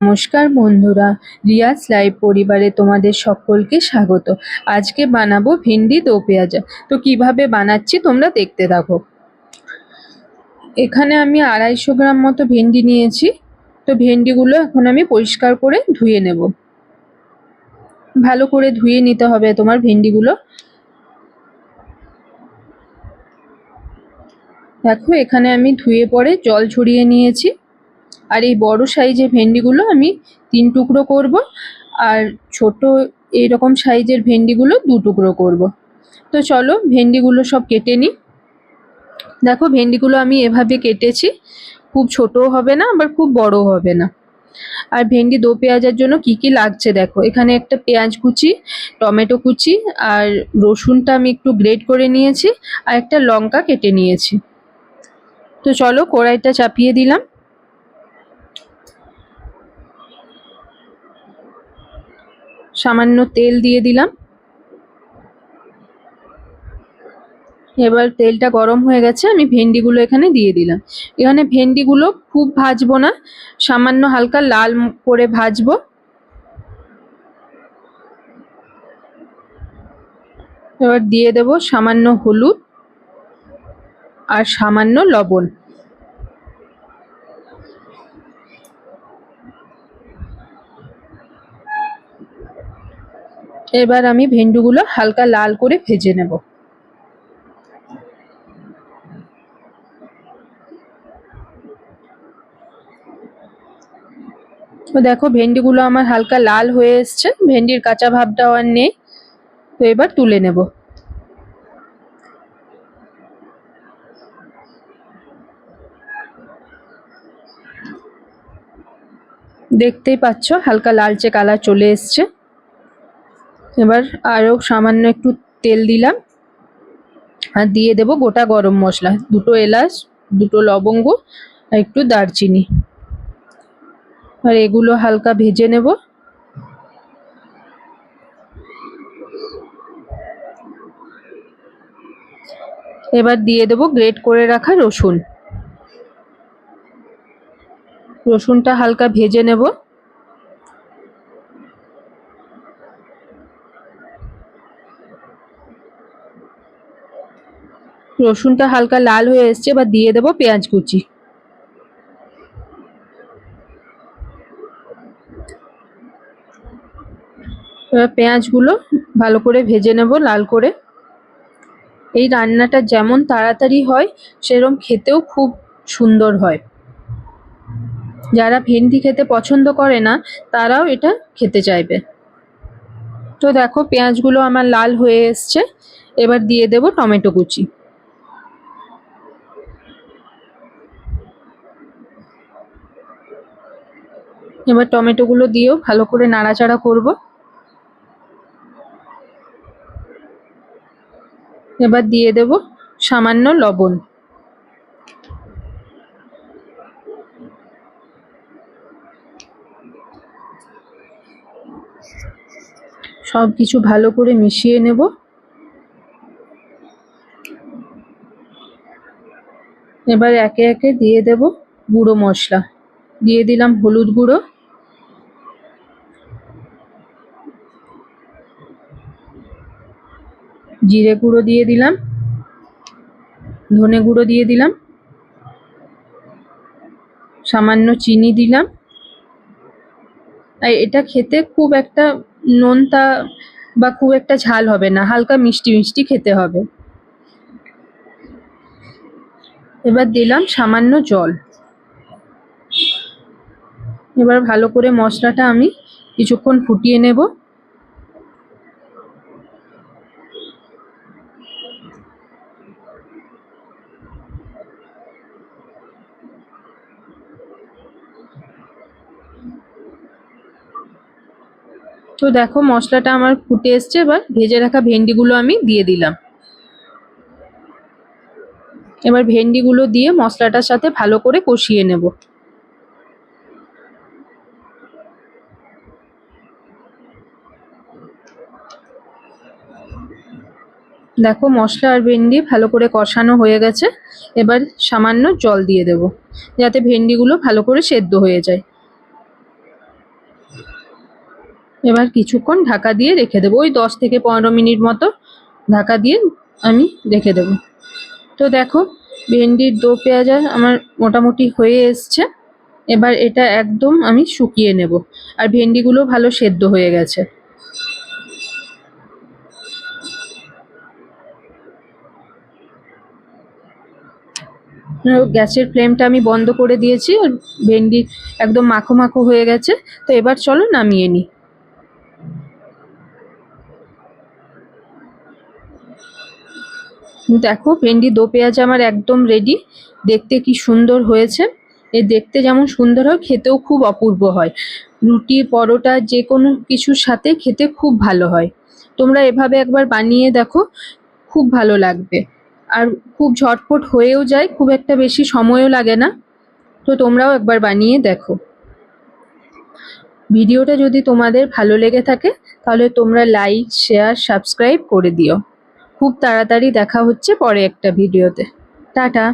নমস্কার বন্ধুরা, রিয়াজ লাইভ পরিবারে তোমাদের সকলকে স্বাগত। আজকে বানাবো ভেন্ডি দো পেঁয়াজা। তো কীভাবে বানাচ্ছি তোমরা দেখতে থাকো। এখানে আমি আড়াইশো গ্রাম মতো ভেন্ডি নিয়েছি। তো ভেন্ডিগুলো এখন আমি পরিষ্কার করে ধুয়ে নেব। ভালো করে ধুয়ে নিতে হবে তোমার ভেন্ডিগুলো। দেখো এখানে আমি ধুয়ে পরে জল ছড়িয়ে নিয়েছি। আর এই বড় সাইজের ভেন্ডিগুলো আমি তিন টুকরো করব, আর ছোট এইরকম সাইজের ভেন্ডিগুলো দু টুকরো করব। তো চলো ভেন্ডিগুলো সব কেটে নিই। দেখো ভেন্ডিগুলো আমি এভাবে কেটেছি, খুব ছোটও হবে না, আবার খুব বড়ও হবে না। আর ভেন্ডি দো পেঁয়াজের জন্য কি কি লাগছে দেখো, এখানে একটা পেঁয়াজ কুচি, টমেটো কুচি, আর রসুনটা আমি একটু গ্রেট করে নিয়েছি, আর একটা লঙ্কা কেটে নিয়েছি। তো চলো কড়াইটা চাপিয়ে দিলাম। সামান্য তেল দিয়ে দিলাম। এবার তেলটা গরম হয়ে গেছে, আমি ভেন্ডিগুলো এখানে দিয়ে দিলাম। এখানে ভেন্ডিগুলো খুব ভাজবো না, সামান্য হালকা লাল করে ভাজবো। এবার দিয়ে দেব সামান্য হলুদ আর সামান্য লবণ। এবার আমি ভেন্ডিগুলো হালকা লাল করে ভেজে নেব। দেখো, ভেন্ডিগুলো আমার হালকা লাল হয়ে এসছে, ভেন্ডির কাঁচা ভাবটাও আর নেই। তো এবার তুলে নেব। দেখতেই পাচ্ছ, হালকা লালচে কালার চলে এসছে। এবার আরও সামান্য একটু তেল দিলাম। আর দিয়ে দেব গোটা গরম মশলা, দুটো এলাচ, দুটো লবঙ্গ, আর একটু দারচিনি। আর এগুলো হালকা ভেজে নেব। এবার দিয়ে দেব গ্রেট করে রাখা রসুন। রসুনটা হালকা ভেজে নেব। রসুনটা হালকা লাল হয়ে এসছে, এবার দিয়ে দেব পেঁয়াজ কুচি। এবার পেঁয়াজগুলো ভালো করে ভেজে নেব লাল করে। এই রান্নাটা যেমন তাড়াতাড়ি হয়, সেরম খেতেও খুব সুন্দর হয়। যারা ভেন্ডি খেতে পছন্দ করে না, তারাও এটা খেতে চাইবে। তো দেখো, পেঁয়াজগুলো আমার লাল হয়ে এসছে, এবার দিয়ে দেব টমেটো কুচি। এবার টমেটোগুলো দিয়েও ভালো করে নাড়াচাড়া করব। এবার দিয়ে দেব সামান্য লবণ। সব কিছু ভালো করে মিশিয়ে নেব। এবার একে একে দিয়ে দেব গুঁড়ো মশলা। দিয়ে দিলাম হলুদ গুঁড়ো। জিরে গুঁড়ো দিয়ে দিলাম। ধনে গুঁড়ো দিয়ে দিলাম। সামান্য চিনি দিলাম। আর এটা খেতে খুব একটা নোনতা বা খুব একটা ঝাল হবে না, হালকা মিষ্টি মিষ্টি খেতে হবে। এবার দিলাম সামান্য জল। এবার ভালো করে মশলাটা আমি কিছুক্ষণ ফুটিয়ে নেব। তো দেখো মশলাটা আমার ফুটে এসছে, এবার ভেজে রাখা ভেন্ডিগুলো আমি দিয়ে দিলাম। এবার ভেন্ডিগুলো দিয়ে মশলাটার সাথে ভালো করে কষিয়ে নেব। দেখো মশলা আর ভেন্ডি ভালো করে কষানো হয়ে গেছে, এবার সামান্য জল দিয়ে দেব, যাতে ভেন্ডিগুলো ভালো করে সেদ্ধ হয়ে যায়। এবার কিছুক্ষণ ঢাকা দিয়ে রেখে দেবো। ওই দশ থেকে পনেরো মিনিট মতো ঢাকা দিয়ে আমি রেখে দেবো। তো দেখো, ভেন্ডির দো পেঁয়াজা আমার মোটামুটি হয়ে এসছে। এবার এটা একদম আমি শুকিয়ে নেব। আর ভেন্ডিগুলো ভালো সেদ্ধ হয়ে গেছে। গ্যাসের ফ্লেমটা আমি বন্ধ করে দিয়েছি আর ভেন্ডি একদম মাখো মাখো হয়ে গেছে। তো এবার চলো নামিয়ে নিই। দেখো, ভেন্ডি, দো পেঁয়াজ আমার একদম রেডি দেখতে কি সুন্দর হয়েছে। এ দেখতে যেমন সুন্দর হয়, খেতেও খুব অপূর্ব হয়। রুটি পরোটা যে কোনো কিছুর সাথে খেতে খুব ভালো হয়। তোমরা এভাবে একবার বানিয়ে দেখো, খুব ভালো লাগবে। আর খুব ঝটপট হয়েও যায়, খুব একটা বেশি সময়ও লাগে না। তো তোমরাও একবার বানিয়ে দেখো। ভিডিওটা যদি তোমাদের ভালো লেগে থাকে, তাহলে তোমরা লাইক শেয়ার সাবস্ক্রাইব করে দিও। খুব তাড়াতাড়ি দেখা হচ্ছে পরে একটা ভিডিওতে। টাটা।